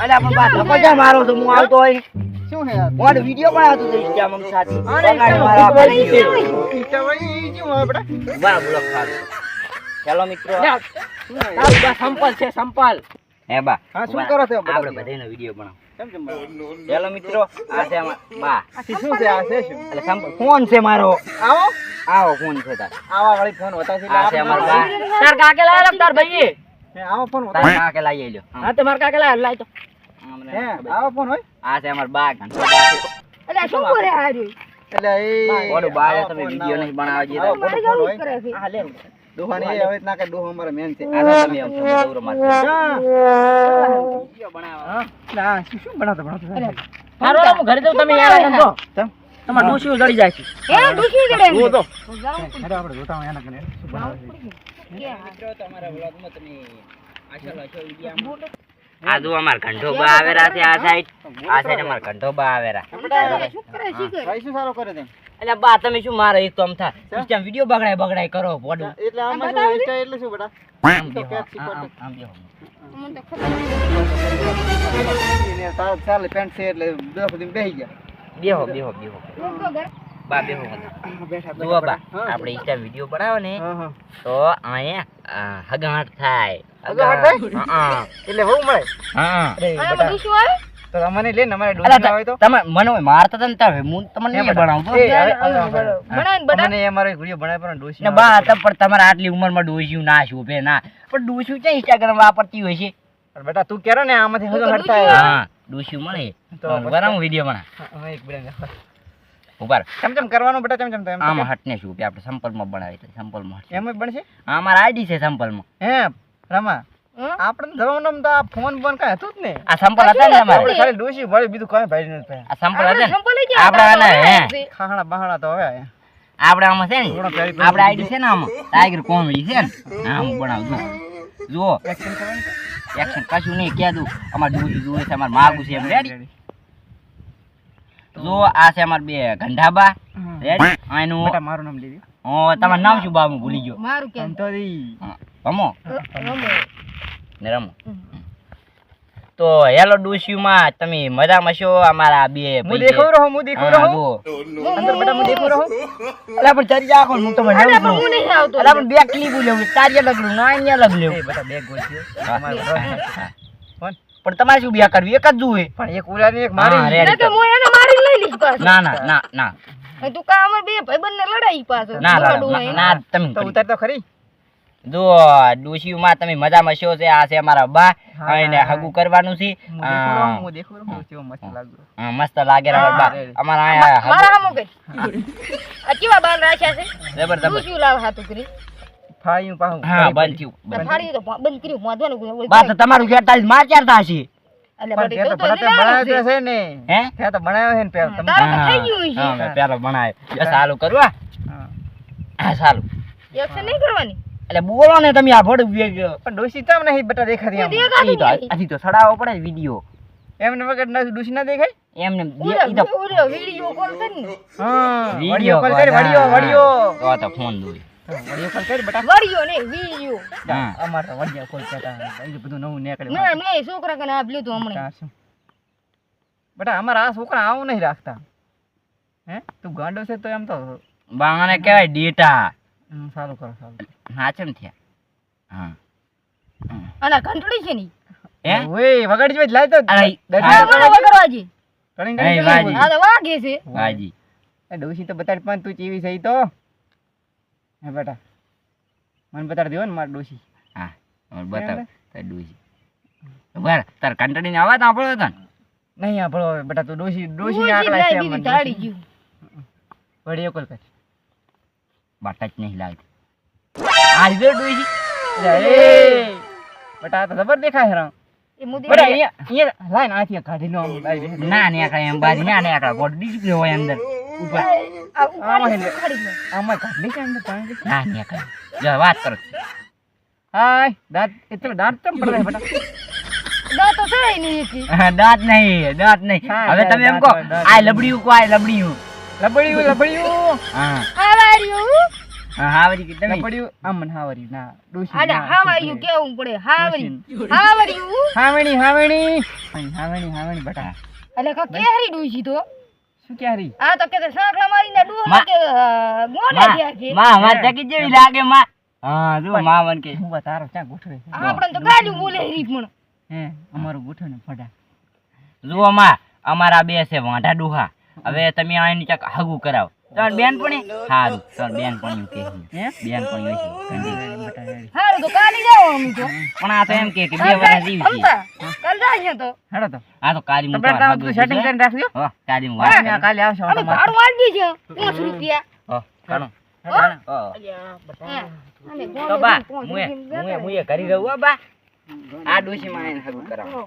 અલ્યા પણ બા ધક્કો મારો છો? હું આવતો હોય. શું હે આ? હું આનો વીડિયો બનાવતો હતો ઇન્સ્ટામાં સાથે. અરે, બગાડી મારો આ ઈ વીડિયો. ઈચ્છા વળી ઈ શું હોય બેટા? બ્લોક ખાધો. ચાલો મિત્રો. લ્યા, તારું બા સંપલ છે સંપલ. હે બા હા, શું કરો છો? આપણે વીડિયો બનાવો? ચાલો મિત્રો આ છે બા. આ શું છે? આ છે શું? એટલે સંપ- ફોન છે મારો. આવો. આવો ફોન છે તાર. આવા વાળી ફોન હોતા છે આ છે અમાર બા. તાર કાકે લાયા તાર ભાઈએ? હે, આવો ફોન હોતા. તાર કાકે લાવી લ્યો હા. તે માર કાકે લાય લાય તો. હે આવો ફોન હોય. આ છે અમાર બા એટલે શું કરે હાર્યું એટલે એ ઓડો બા તમે વિડિયો ના નહીં બનાવવા હોય. જીધા ફોન હોય. હા લે ડોહાને હવે ના કે ડોહો અમારો મેન છે. આ તમે આમ દৌરો. બનાવો. હા. ના શું શું બનાવતો બનાવતો? મારો ઓલો હું ઘરે જઉં તમે યાર ચમ. તમાર ડોશીઓ જડી જાય છે. એ ડૂસી જડે જુઓ તો અરે આપણે જોતા હોય એના કને શું બનાવે છે? મિત્રો તમારા વ્લોગમાં તમે આશા લાશો વીડિયો આ જો અમાર ઘંટોબા આવેરા છે આ સાઈડ આ સાઈડ અમાર ઘંટોબા આવેરા શું કરે શીખર ભાઈ શું સારો કરે તેમ એટલે બા તમે શું મારે એક તો આમ થા ઇન્સ્ટા વીડિયો બગડાય બગડાય કરો પોડો એટલે આમ શું ઇન્સ્ટા એટલે શું બડા આમ તો ક્યાંક આમ- આમ બેહો. મને તો ખબર તાર ચાલે પેન્ટ છે એટલે દસ દિન બેહી ગયા. બેહો બેહો બેહો. બા બેહો જુઓ બા આપણે ઇન્સ્ટા વીડિયો બનાવો ને હા હા. તો અહીંયા હગાટ થાય. એટલે બહુ મળે. હા તો લે ને અમારે ડોસી તો તમે મને મારતા હું તમને નહીં અમારો બનાવ્યો પણ ડોસી ને બા પણ તમારા આટલી ઉંમરમાં ડોસ્યું ના શોભે ના. પણ ડોસ્યું છે ઇન્સ્ટાગ્રામ વાપરતી હોય છે? બેટા તું કેરો ને આમાંથી હગો હટતા હા. ડોસ્યું મળે. બરાબર વીડિયો બના એક બેટા ઉભાર ચમ ચમ કરવાનું બેટા ચમ ચમ તો એમ તો આમાં કે. હટને શું આપણે સંપલમાં બનાવી તો સંપલમાં. એમ બનશે? આ અમારા આઈડી છે સંપલમાં હે રમા આપણે જવાનું તો આ ફોન બોન કાંઈ હતું જ ને આ સંપલ હતા ને આપણે તમારે ખાલી ડોસી ભળી બીજું કાંઈ ભાઈ નથી આ સંપલ હતા ને? આપણે આને, હે. ખાણા ખાહણા બહાણા તો હવે આપણે આમાં છે ને? આપણે આઈડી છે ને આમાં? ટાઈગર કોમેડી છે ને? આમ બનાવજો જુઓ. એક્શન કરવાનું? છે? એક્શન કશું નહીં કહેતું અમારે દૂધ જુએ છે અમારે માગું છે એમ રેડી જો આ છે અમારે બે ગંઢાબા હમ. રેડી આનું બેટા મારું નામ લીધું. ઓ તમારું નામ શું બા હું ભૂલી ગયો. મારું કે તો રમો. રમો. ને રમો. તો હેલો ડુસ્યુમાં તમે મજામાં છો? અમારા બે હું દેખો રહો હું દેખો રહો. અંદર બેટા હું દેખો રહો. અલા પણ ચારી જા કોણ હું તમને અરે લઉં પણ હું નહીં આવતો. અલા પણ બે ક્લિપ લેવું. તારી અલગ ના અહીંયા અલગ લેવું. એ બેટા બે. કોણ? પણ તમારે શું બ્યા કરવી? એક જ જુએ. પણ એક ઉલાની એક મારી ના તો હું એને મારી લઈ લઈશ પાછો. ના ના ના ના. તું કામ બે ભાઈ બંને લડાઈ પાછો. ના ના, ના તમે ઉતાર તો ખરી. જો ડોશીમાં તમે મજામાં છો છે આ છે અમારા બા અને હગુ કરવાનું છે. મસ્ત લાગુ. હા, મસ્ત લાગે અમારા બા. અમારા મારા હમો કે આ કેવા બાલ રાખ્યા છે? જબરદસ્ત તું શું લાવ હાતું કરી? ફાયું પાહું. હા બંધ થયું આ ફાડી તો બંધ કર્યું મોધવાનું બા તો તમારું ખેતાલીસમાં ચાર થશે એટલે પણ બધી ત્યાં તો તું તો ભલા તે લેવાનું બનાવ્યો છે. સારું કરવા સારું નહીં કરવાની? એટલે બોલો ને તમે આ વેગ પણ ડોસી તમ નહીં બેટા દેખાતી આમ. તો. હજી તો સડાવવો પડે વિડિયો. એમને વગર ના ડોસી ના દેખાય? એમને ઈ તો વીડિયો કોલ કર ને. હા વિડિયો કોલ કરી વડિયો વડિયો. તો તો ફોન દોઈ વડિયો કોલ કરી બેટા. વળ્યો નહીં, વીડિયો. હા. અમાર તો વડિયો કોલ કહેતા એ બધું નવું નીકળે. ના, મેં છોકરા કને આપ લીધું હમણાં. બેટા અમારા આ છોકરા આવું નહીં રાખતા. હે? તું ગાંડો છે તો એમ તો બાને કહેવાય ડેટા. સારું કરો સારું. હા ચમ થયા. હા. અને ઘંટડી છે ની. હે? ઓય વગાડી જો લાય તો. અરે, દર્શન મને ટણી ટણી વાજી. આ તો વાગે છે. વાજી. એ ડોસી તો બતાડ પણ તું ચીવી સહી તો. હે બેટા. મને બતાડ દેવો ને માર ડોસી હા મને બતાવ તાર ડોશી. બર તાર કંટડીને અવાજ તો આપણો તન નહીં આપણો બેટા તું ડોસી ડોસી ડોશી આકડા લાઈ છે મને. તાડી ગયું. વડિયો કોલ કર બાટા જ નહીં લાગે આજ બે ડોશી એ આ તો જબર દેખાય હેરાન એ અહીંયા અહીંયા લાઈન આથી કાઢી લો આમ લાઈ દે. ના એમ બાજી ના નીકળે બોટ ડિસ્પ્લે હોય અંદર ઉપર આમાં લે, ઉપાડી લે. આમાં કાઢી છે અંદર પાણી દે. ના નીકળે જો વાત કરો હાય દાંત એટલો દાંત કેમ પડે છે દાંત તો છે નહીં દાંત નહીં દાંત નહીં હવે તમે એમ કહો આ. લબડિયું કો આ લબડિયું લબડ્યું લબડ્યું હા આ હાવરી કે તમે? પડ્યું આમ હાવરી ના. ડોશી આને હાવાયું કેવું પડે? હાવરી. ડોશી. હાવણી હાવણી. હાવણી હાવણી બટા. એટલે કા કેહરી ડૂસી તો? શું ક્યારી આ તો કે સાંકળા મારીને ડૂહ કે અ, ગોળે થયા માં અમાર ચકી જેવી લાગે માં. હા જો માં કે. હું તારો ક્યાં ગોઠવે આપણે તો ગાડું બોલે હરી પણ. હે અમારું ગોઠવે ને ફટા. જુઓ માં અમારા બે છે વાંઢા ડુહા. હવે તમે આની ચક હગું કરાવો. તમાર બેન પણ સારું તમાર બેન પણ કે બેન પણ હોય છે. હારું તો કાલી જાવ અમે તો. પણ આ તો એમ કે કે બે વર્ષ જીવી છે. કાલ જાય તો. હેડો તો. આ તો કારી તો મું પેલા તું સેટિંગ. કરીને રાખજો. હો કાલી મું હા, વાત મેં કાલે આવશે અમે. ભાડું આલી દીધું પાંચ રૂપિયા. હો હો હા. મુએ કરી રહું હો બા. આ ડોશી માં કરાવો.